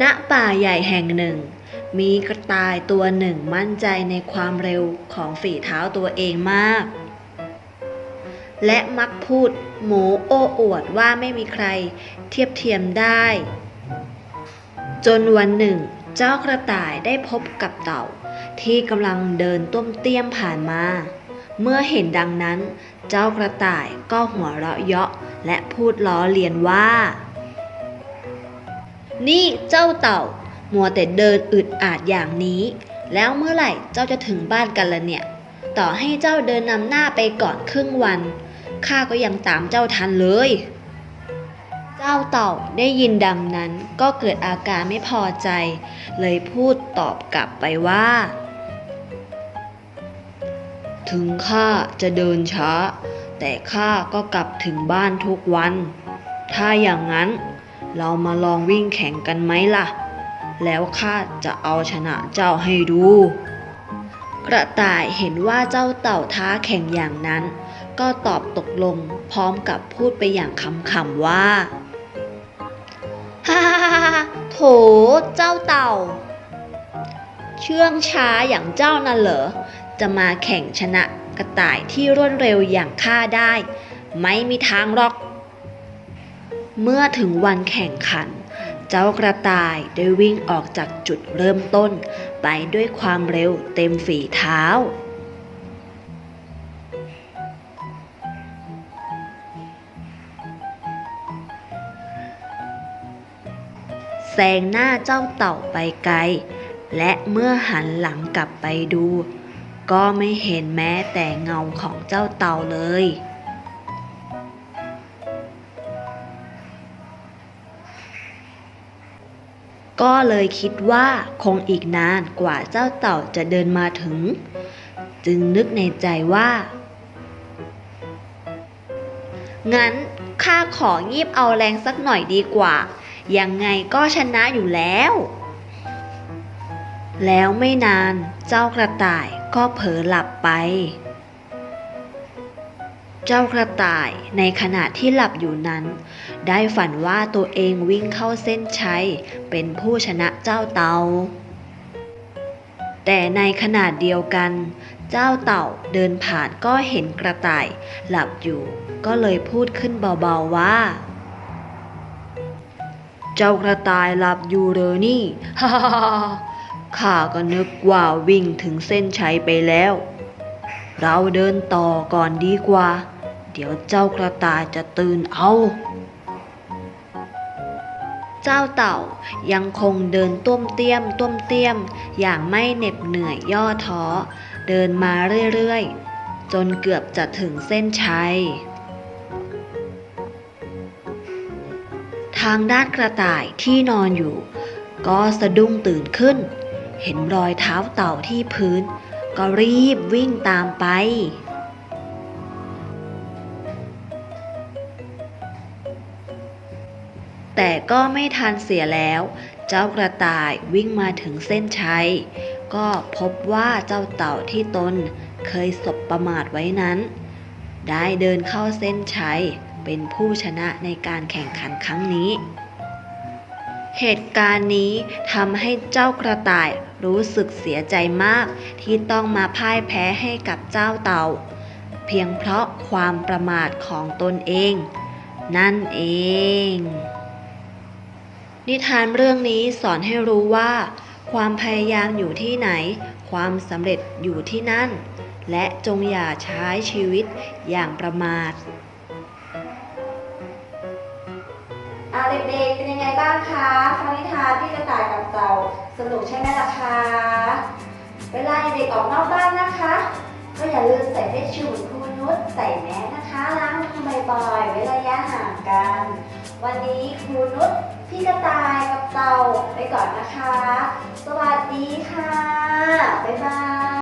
ณป่าใหญ่แห่งหนึ่ง มีกระต่ายตัวหนึ่งมั่นใจในความเร็วของฝีเท้าตัวเองมาก และมักพูดโมโอ้อวดว่าไม่มีใครเทียบเทียมได้ จนวันหนึ่ง เจ้ากระต่ายได้พบกับเต่า ที่กำลังเดินต้มเตี้ยมผ่านมา เมื่อเห็นดังนั้น เจ้ากระต่ายก็หัวเราะเยาะและพูดล้อเลียนว่า นี่เจ้าเต่า มัวแต่เดินอึดอาดอย่างนี้ แล้วเมื่อไหร่เจ้าจะถึงบ้านกันละเนี่ย ต่อให้เจ้าเดินนำหน้าไปก่อนครึ่งวัน ข้าก็ยังตามเจ้าทันเลย เจ้าเต่าได้ยินดังนั้นก็เกิดอาการไม่พอใจ เลยพูดตอบกลับไปว่า ถึงข้าจะเดินช้า แต่ข้าก็กลับถึงบ้านทุกวัน ถ้าอย่างนั้น เรามาลองวิ่งแข่งกันไหมล่ะ แล้วข้าจะเอาชนะเจ้าให้ดู กระต่ายเห็นว่าเจ้าเต่าท้าแข่งอย่างนั้น ก็ตอบตกลงพร้อมกับพูดไปอย่างคำๆว่าฮ่าโถเจ้าเต่า เชื่องช้าอย่างเจ้านั่นเหรอ จะมาแข่งชนะกระต่ายที่รวดเร็วอย่างข้าได้ ไม่มีทางหรอก เมื่อถึงวันแข่งขัน เจ้ากระต่ายได้วิ่งออกจากจุดเริ่มต้น ไปด้วยความเร็วเต็มฝีเท้า แซงหน้าเจ้าเต่าไปไกล และเมื่อหันหลังกลับไปดู ก็ไม่เห็นแม้แต่เงาของเจ้าเต่าเลย ก็เลยคิดว่าคงอีกนานกว่าเจ้าเต่าจะเดินมาถึง จึงนึกในใจว่า งั้นข้าของีบเอาแรงสักหน่อยดีกว่า ยังไงก็ชนะอยู่แล้ว แล้วไม่นานเจ้ากระต่ายก็เผลอหลับไป เจ้ากระต่ายในขณะที่หลับอยู่นั้น ได้ฝันว่าตัวเองวิ่งเข้าเส้นชัยเป็นผู้ชนะเจ้าเต่า แต่ในขณะเดียวกัน เจ้าเต่าเดินผ่านก็เห็นกระต่ายหลับอยู่ ก็เลยพูดขึ้นเบาๆว่า เจ้ากระต่ายหลับอยู่เรอนี่ฮ่าฮ่าฮ่าข้าก็นึกว่าวิ่งถึงเส้นชัยไปแล้ว เราเดินต่อก่อนดีกว่า เดี๋ยวเจ้ากระต่ายจะตื่นเอา เจ้าเต่ายังคงเดินต้มเตี้ยมต้มเตี้ยม อย่างไม่เหน็บเหนื่อยย่อท้อ เดินมาเรื่อยๆ จนเกือบจะถึงเส้นชัยทางด้านกระต่ายที่นอนอยู่ ก็สะดุ้งตื่นขึ้น เห็นรอยเท้าเต่าที่พื้น ก็รีบวิ่งตามไป แต่ก็ไม่ทันเสียแล้ว เจ้ากระต่ายวิ่งมาถึงเส้นชัย ก็พบว่าเจ้าเต่าที่ตนเคยสบประมาทไว้นั้น ได้เดินเข้าเส้นชัยเป็นผู้ชนะในการแข่งขันครั้งนี้ เหตุการณ์นี้ทำให้เจ้ากระต่ายรู้สึกเสียใจมาก ที่ต้องมาพ่ายแพ้ให้กับเจ้าเต่า เพียงเพราะความประมาทของตนเอง นั่นเอง นิทานเรื่องนี้สอนให้รู้ว่า ความพยายามอยู่ที่ไหน ความสำเร็จอยู่ที่นั่น และจงอย่าใช้ชีวิตอย่างประมาท เด็กๆ เป็นยังไงบ้างคะฟังนิทานพี่กระต่ายกับเต่าสนุกใช่ไหมล่ะคะเวลาเด็กออกนอกบ้านนะคะ ก็อย่าลืมใส่เฟซชิลด์ครูนุชใส่แมสนะคะ ล้างมือบ่อยๆเว้นระยะห่างกัน วันนี้ครูนุชพี่กระต่ายกับเต่าไปก่อนนะคะ สวัสดีค่ะ บ๊ายบาย